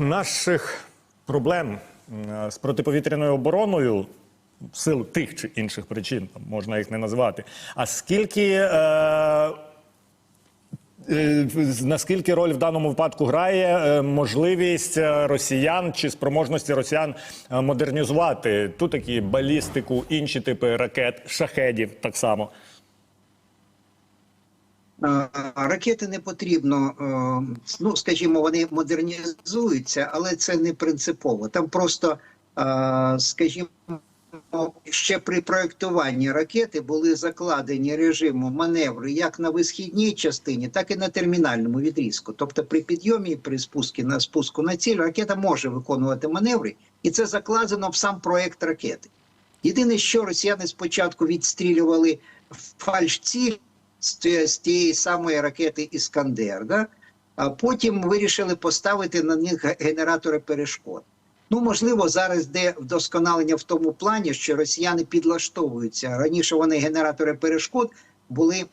наших проблем е, з протиповітряною обороною. В силу тих чи інших причин, можна їх не називати. А скільки е, е, наскільки роль в даному випадку грає можливість росіян чи спроможності росіян модернізувати ту такі балістику, інші типи ракет, шахедів так само? Е, Ракети не потрібно, е, ну скажімо, вони модернізуються, але це не принципово. Там просто, е, скажімо, ще при проєктуванні ракети були закладені режиму маневру як на висхідній частині, так і на термінальному відрізку. Тобто, при підйомі, при спуску на спуску на ціль, ракета може виконувати маневри, і це закладено в сам проєкт ракети. Єдине, що росіяни спочатку відстрілювали фальш-ціль з з тієї самої ракети Іскандер, да? а потім вирішили поставити на них генератори перешкод. Ну, можливо, зараз йде вдосконалення в тому плані, що росіяни підлаштовуються. Раніше вони генератори перешкод були е,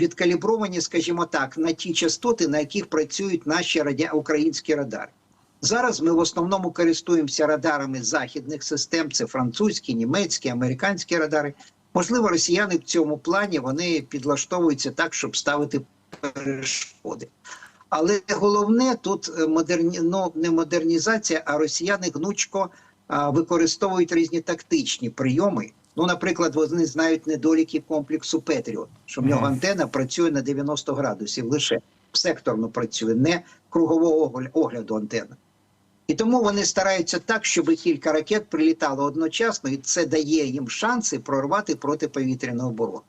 відкалібровані, скажімо так, на ті частоти, на яких працюють наші радя... українські радари. Зараз ми в основному користуємося радарами західних систем: це французькі, німецькі, американські радари. Можливо, росіяни в цьому плані вони підлаштовуються так, щоб ставити перешкоди. Але головне тут е, модерні... ну, не модернізація, а росіяни гнучко а, використовують різні тактичні прийоми. Ну, наприклад, вони знають недоліки комплексу Петріот, що в нього антена працює на 90 градусів лише секторно працює, не кругового огляду антена. І тому вони стараються так, щоб кілька ракет прилітало одночасно, і це дає їм шанси прорвати протиповітряну оборону.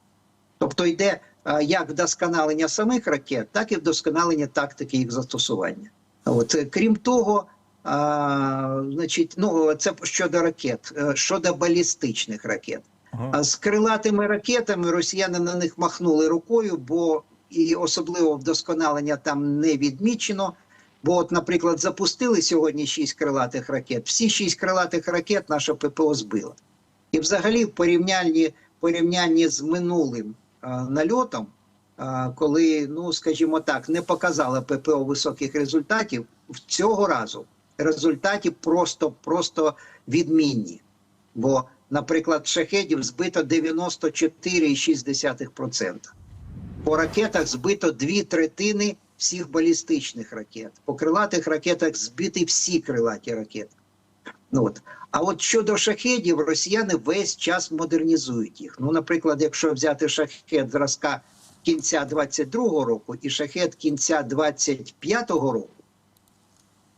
Тобто йде як вдосконалення самих ракет, так і вдосконалення тактики їх застосування. От е, крім того, а, значить, ну це щодо ракет, Е, щодо балістичних ракет. Ага. А з крилатими ракетами росіяни на них махнули рукою, бо і особливо вдосконалення там не відмічено. Бо, от, наприклад, запустили сьогодні шість крилатих ракет. Всі шість крилатих ракет наша ППО збила. І взагалі, в порівнянні, порівнянні з минулим а, нальотом, а, коли, ну скажімо так, не показала ППО високих результатів, цього разу результати просто, просто відмінні. Бо, наприклад, шахедів збито 94,6%. По ракетах збито дві третини всіх балістичних ракет. По крилатих ракетах збиті всі крилаті ракети. Ну, от. А от щодо шахедів, росіяни весь час модернізують їх. Ну, наприклад, якщо взяти шахет зразка кінця 22-го року і шахет кінця 25-го року,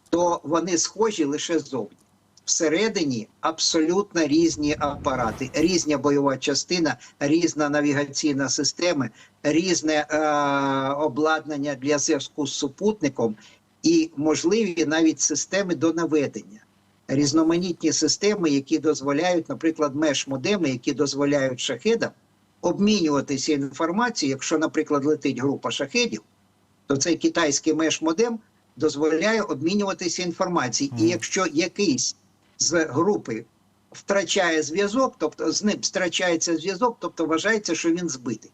то вони схожі лише ззовні. Всередині абсолютно різні апарати, різна бойова частина, різна навігаційна система, різне е, обладнання для зв'язку з супутником і можливі навіть системи до наведення. Різноманітні системи, які дозволяють, наприклад, меш-модеми, які дозволяють шахедам обмінюватися інформацією. Якщо, наприклад, летить група шахедів, то цей китайський меш-модем дозволяє обмінюватися інформацією. І якщо якийсь з групи втрачає зв'язок, тобто з ним втрачається зв'язок, тобто вважається, що він збитий.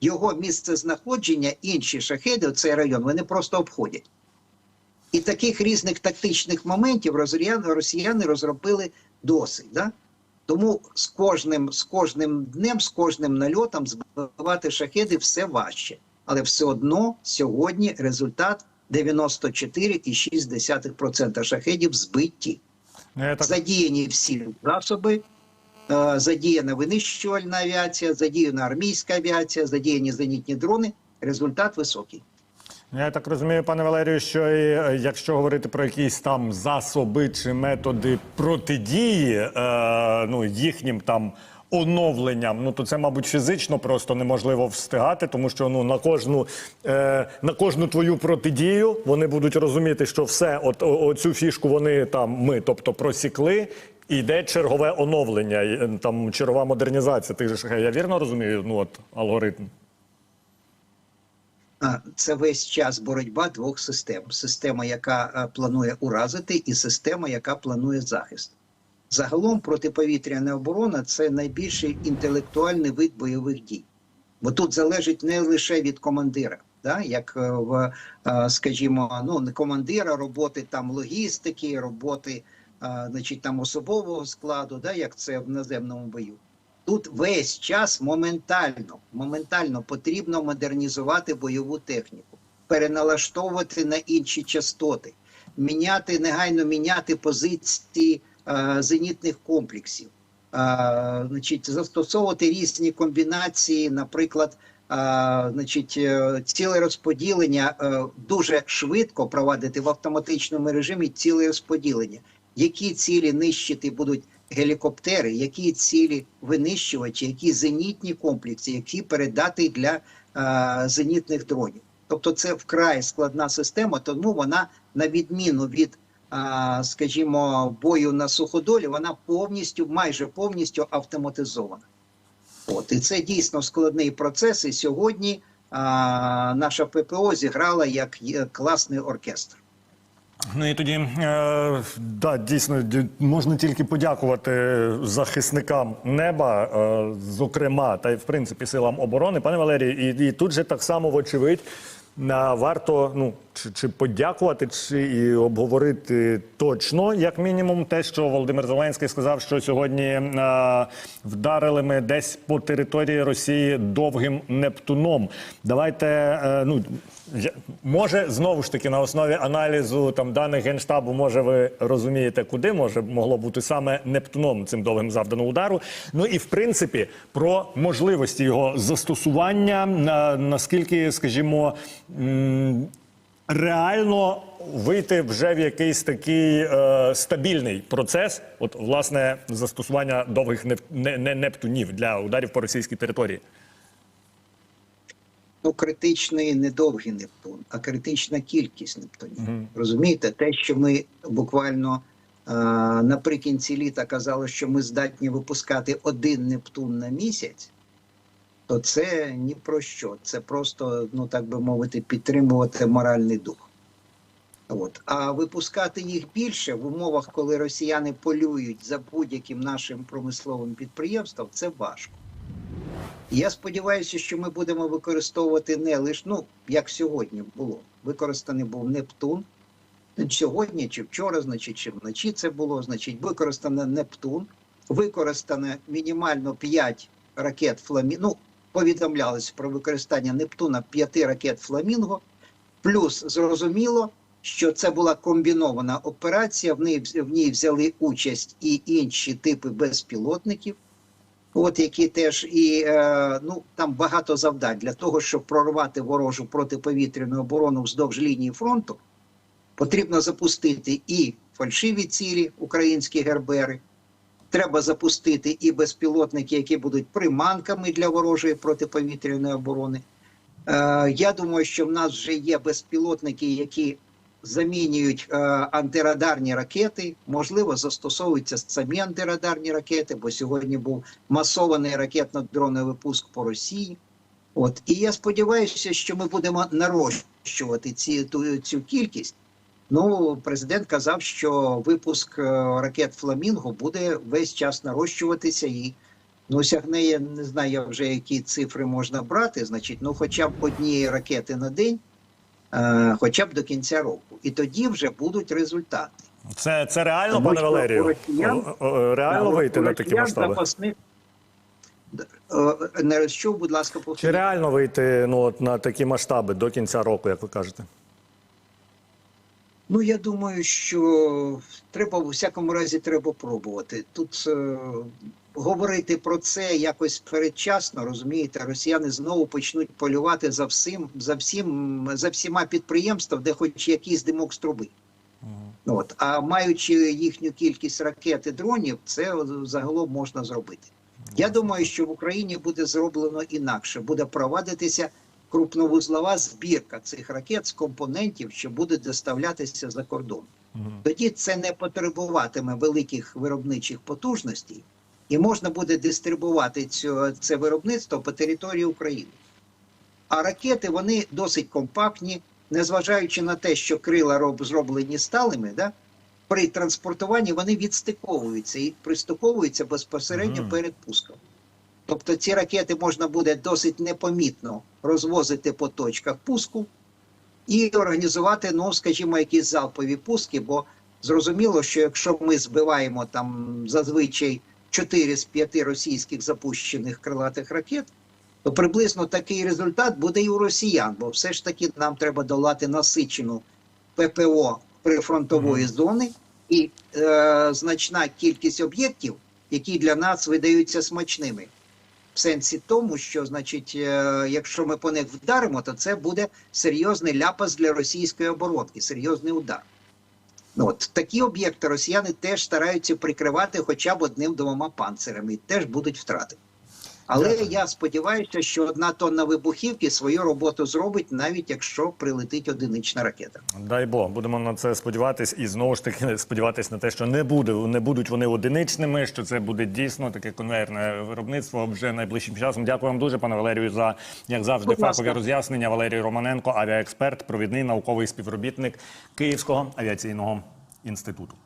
Його місце знаходження, інші шахеди, цей район, вони просто обходять. І таких різних тактичних моментів росіяни, росіяни розробили досить. Да? Тому з кожним, з кожним днем, з кожним нальотом збивати шахеди все важче. Але все одно сьогодні результат 94,6% шахедів збиті. Ну, так Задіяні всі засоби, е, задіяна винищувальна авіація, задіяна армійська авіація, задіяні зенітні дрони. Результат високий. Ну, Я так розумію, пане Валерію, що і, е, якщо говорити про якісь там засоби чи методи протидії е, ну, їхнім там оновленням, ну то це, мабуть, фізично просто неможливо встигати, тому що ну на кожну е, на кожну твою протидію вони будуть розуміти, що все, от оцю фішку вони там ми, тобто просікли. і Йде чергове оновлення, е, там чергова модернізація. Ти ж я вірно розумію? Ну от алгоритм. Це весь час боротьба двох систем: система, яка е, планує уразити, і система, яка планує захист. Загалом протиповітряна оборона це найбільший інтелектуальний вид бойових дій. Бо тут залежить не лише від командира, да, як е, в, е, скажімо, ну, не командира роботи там логістики, роботи е, значить, там особового складу, да, як це в наземному бою. Тут весь час моментально, моментально потрібно модернізувати бойову техніку, переналаштовувати на інші частоти, міняти негайно міняти позиції зенітних комплексів, е, значить, застосовувати різні комбінації, наприклад, е, значить, е, ціле розподілення е, дуже швидко провадити в автоматичному режимі ціле розподілення. Які цілі нищити будуть гелікоптери, які цілі винищувачі, які зенітні комплекси, які передати для е, зенітних дронів. Тобто це вкрай складна система, тому вона, на відміну від, е, скажімо, бою на суходолі, вона повністю, майже повністю автоматизована. От і це дійсно складний процес. І сьогодні е, наша ППО зіграла як е, класний оркестр. Ну і тоді е, да, дійсно можна тільки подякувати захисникам неба, е, зокрема, та й в принципі силам оборони. Пане Валерій, і, і тут же так само, вочевидь, е, варто ну чи, чи подякувати, чи і обговорити точно, як мінімум, те, що Володимир Зеленський сказав, що сьогодні е, вдарили ми десь по території Росії довгим Нептуном. Давайте е, ну. Може, знову ж таки, на основі аналізу там даних генштабу, може, ви розумієте, куди може могло бути саме Нептуном цим довгим завдано удару. Ну і в принципі про можливості його застосування, на, наскільки, скажімо, м, реально вийти вже в якийсь такий е, стабільний процес, от власне застосування довгих неп- не, не, нептунів для ударів по російській території. ну, критичний не довгий Нептун, а критична кількість Нептунів. Розумієте, те, що ми буквально е, наприкінці літа казали, що ми здатні випускати один Нептун на місяць, то це ні про що. Це просто, ну так би мовити, підтримувати моральний дух. От. А випускати їх більше в умовах, коли росіяни полюють за будь-яким нашим промисловим підприємством, це важко. Я сподіваюся, що ми будемо використовувати не лише, ну, як сьогодні було. Використаний був Нептун. Сьогодні чи вчора, значить, чи вночі це було, значить, використано Нептун, використано мінімально 5 ракет Фламінго. Ну, повідомлялось про використання Нептуна 5 ракет Фламінго. Плюс зрозуміло, що це була комбінована операція. В ній, в ній взяли участь і інші типи безпілотників. От які теж і е, ну там багато завдань для того, щоб прорвати ворожу протиповітряну оборону вздовж лінії фронту, потрібно запустити і фальшиві цілі, українські гербери. Треба запустити і безпілотники, які будуть приманками для ворожої протиповітряної оборони. Е, я думаю, що в нас вже є безпілотники, які замінюють е, антирадарні ракети. Можливо, застосовуються самі антирадарні ракети, бо сьогодні був масований ракетно-дронний випуск по Росії. От і я сподіваюся, що ми будемо нарощувати ці ту цю кількість. Ну, президент казав, що випуск е, ракет Фламінго буде весь час нарощуватися і ну сягне, я не знаю я вже які цифри можна брати. Значить, ну хоча б однієї ракети на день, е, хоча б до кінця року, і тоді вже будуть результати. Це, це реально, Тому пане Валерію? росіян- Реально вийти на такі масштаби? запасних- Е, Не що, будь ласка, Чи реально вийти ну, от, на такі масштаби до кінця року, як ви кажете? Ну, я думаю, що треба в усякому разі треба пробувати. Тут е, говорити про це якось передчасно, розумієте, росіяни знову почнуть полювати за всім, за всім, за всіма підприємствами, де хоч якийсь димок з труби. От. А маючи їхню кількість ракет і дронів, це загалом можна зробити. Я думаю, що в Україні буде зроблено інакше, буде провадитися крупновузлова збірка цих ракет з компонентів, що буде доставлятися за кордон. Тоді це не потребуватиме великих виробничих потужностей, і можна буде дистрибувати цю, це виробництво по території України. А ракети вони досить компактні, незважаючи на те, що крила роб- зроблені сталими, да, при транспортуванні вони відстиковуються і пристиковуються безпосередньо Мгм. перед пуском. Тобто ці ракети можна буде досить непомітно розвозити по точках пуску і організувати, ну скажімо, якісь залпові пуски. Бо зрозуміло, що якщо ми збиваємо там зазвичай 4 з 5 російських запущених крилатих ракет, то приблизно такий результат буде і у росіян, бо все ж таки нам треба долати насичену ППО прифронтової зони і е, значна кількість об'єктів, які для нас видаються смачними. В сенсі тому, що, значить, е, якщо ми по них вдаримо, то це буде серйозний ляпас для російської оборонки, серйозний удар. Ну, от такі об'єкти росіяни теж стараються прикривати хоча б одним-двома панцирами, і теж будуть втрати. Але Дякую. я сподіваюся, що одна тонна вибухівки свою роботу зробить, навіть якщо прилетить одинична ракета. Дай Бог, будемо на це сподіватись, і знову ж таки сподіватись на те, що не буде, не будуть вони одиничними. Що це буде дійсно таке конвейерне виробництво вже найближчим часом. Дякую вам дуже, пане Валерію, за як завжди Будь ласка. фахові роз'яснення. Валерій Романенко, авіаексперт, провідний науковий співробітник Київського авіаційного інституту.